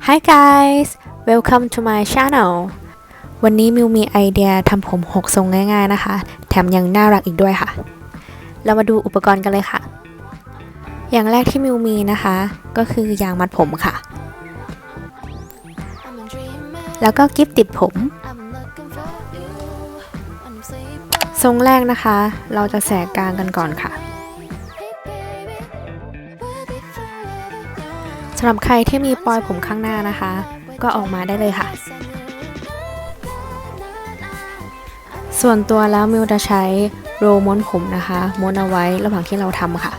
Hi guys welcome to my channel วันนี้มิวมีไอเดียทำผม6ทรงง่าย ๆนะคะ แถมยังน่ารักอีกด้วยค่ะ เรามาดูอุปกรณ์กันเลยค่ะ อย่างแรกที่มิวมีนะคะ ก็คือยางมัดผมค่ะ แล้วก็กิฟติดผม ทรงแรกนะคะ เราจะแสกกลางกันก่อนค่ะสำหรับใครที่มีปลอยผมข้างหน้านะคะ ก็ออกมาได้เลยค่ะ ส่วนตัวแล้วมิวจะใช้โรลม้วนผมนะคะม้วนเอาไว้ระหว่างที่เราทำค่ะ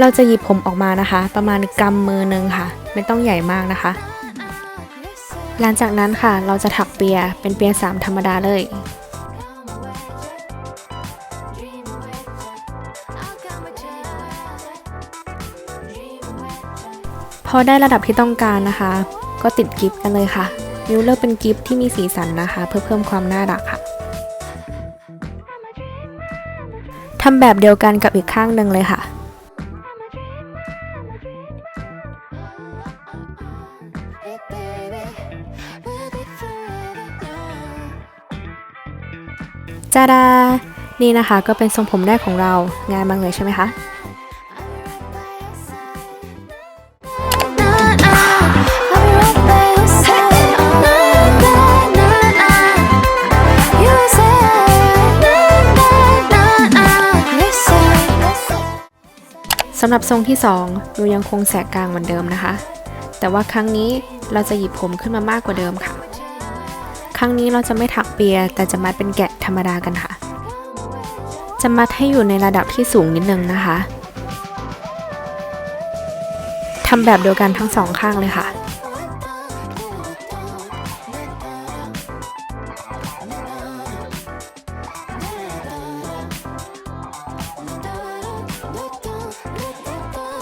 เราจะหยิบผมออกมานะคะ ประมาณกำมือหนึงค่ะ ไม่ต้องใหญ่มากนะคะ หลังจากนั้นค่ะเราจะถักเปียเป็นเปียสามธรรมดาเลยพอได้ระดับที่ต้องการนะคะ ก็ติดกิฟต์กันเลยค่ะ มิวเลือกเป็นกิฟต์ที่มีสีสันนะคะ เพื่อเพิ่มความน่ารักค่ะทำแบบเดียวกันกับอีกข้างหนึ่งเลยค่ะจ้าดา นี่นะคะก็เป็นทรงผมแรกของเรา งานมากเลยใช่ไหมคะ สำหรับทรงที่2หนูยังคงแสกกลางเหมือนเดิมนะคะ แต่ว่าครั้งนี้เราจะหยิบผมขึ้นมามากกว่าเดิมค่ะ ครั้งนี้เราจะไม่ถักเปียแต่จะมัดเป็นแกะธรรมดากันค่ะ จะมัดให้อยู่ในระดับที่สูงนิดนึงนะคะทำแบบเดียวกันทั้งสองข้างเลยค่ะ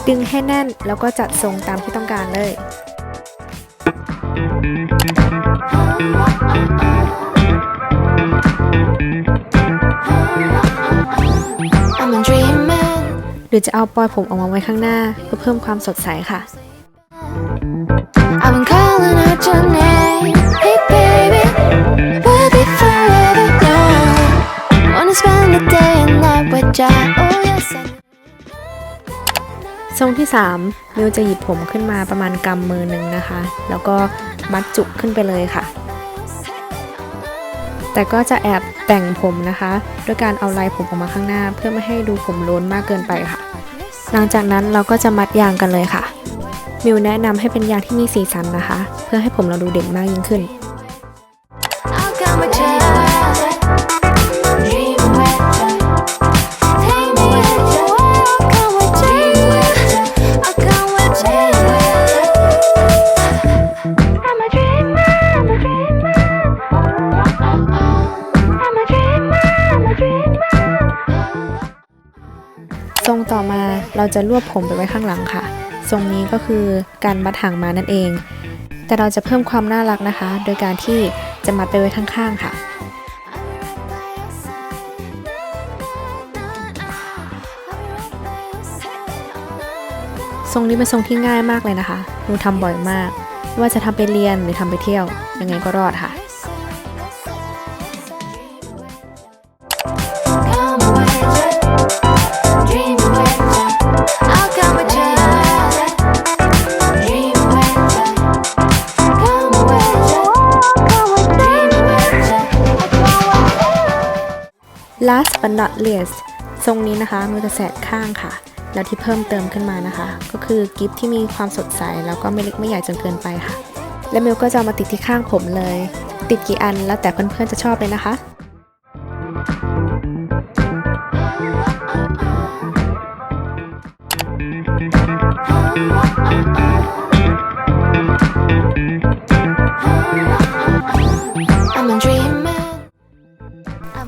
ดึงให้แน่นแล้วก็จัดทรงตามที่ต้องการเลย I'm a dreamer. หรือจะเอาปลอยผมออกมาไว้ข้างหน้า เพื่อเพิ่มความสดใสค่ะ I've been calling out your name. ทรงที่ 3 มิวจะหยิบผมขึ้นมาประมาณกำมือหนึ่งนะคะ แล้วก็มัดจุกขึ้นไปเลยค่ะ แต่ก็จะแอบแต่งผมนะคะด้วยการเอาลายผมออกมาข้างหน้า เพื่อไม่ให้ดูผมล้นมากเกินไปค่ะ หลังจากนั้นเราก็จะมัดยางกันเลยค่ะ มิวแนะนำให้เป็นยางที่มีสีสันนะคะ เพื่อให้ผมเราดูเด่นมากยิ่งขึ้น ทรงต่อมาเราจะรวบผมไปไว้ข้างหลังค่ะ ทรงนี้ก็คือการมัดหางมานั่นเอง แต่เราจะเพิ่มความน่ารักนะคะ โดยการที่จะมัดไปไว้ข้างๆค่ะทรงนี้เป็นทรงที่ง่ายมากเลยนะคะหนูทำบ่อยมาก ว่าจะทำไปเรียนหรือทำไปเที่ยว ยังไงก็รอดค่ะ last but not least ทรงนี้นะคะมันจะแสกข้างค่ะ แล้วที่เพิ่มเติมขึ้นมานะคะ ก็คือกิฟที่มีความสดใส แล้วก็ไม่เล็กไม่ใหญ่จนเกินไปค่ะ และมิวก็จะมาติดที่ข้างผมเลย ติดกี่อันแล้วแต่เพื่อนๆจะชอบเลยนะคะ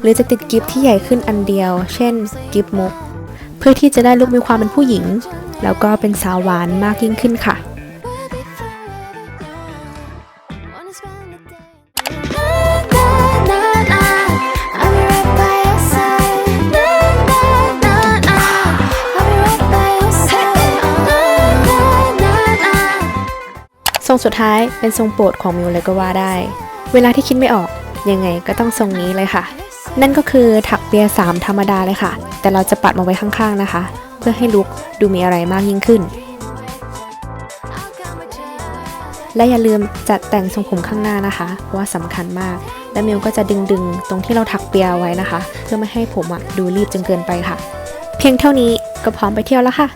หรือจะติดกิฟที่ใหญ่ขึ้นอันเดียว เช่น กิฟมุก เพื่อที่จะได้ลุกมีความเป็นผู้หญิง แล้วก็เป็นสาวหวานมากยิ่งขึ้นค่ะทรงสุดท้ายเป็นทรงโปรดของมิวเลยก็ว่าได้ เวลาที่คิดไม่ออก ยังไงก็ต้องทรงนี้เลยค่ะ นั่นก็คือถักเปียสามธรรมดาเลยค่ะ แต่เราจะปัดมาไว้ข้างๆนะคะ เพื่อให้ลุกดูมีอะไรมากยิ่งขึ้น และอย่าลืมจัดแต่งทรงผมข้างหน้านะคะ เพราะว่าสำคัญมาก และมิวก็จะดึงๆ ตรงที่เราถักเปียไว้นะคะ เพื่อไม่ให้ผมอะดูรีบจนเกินไปค่ะ เพียงเท่านี้ก็พร้อมไปเที่ยวแล้วค่ะ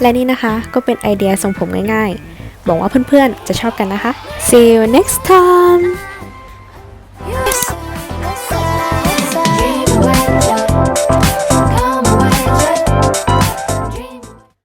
และนี่นะคะก็เป็นไอเดียทรงผมง่ายๆบอกว่าเพื่อนๆจะชอบกันนะคะ see you next time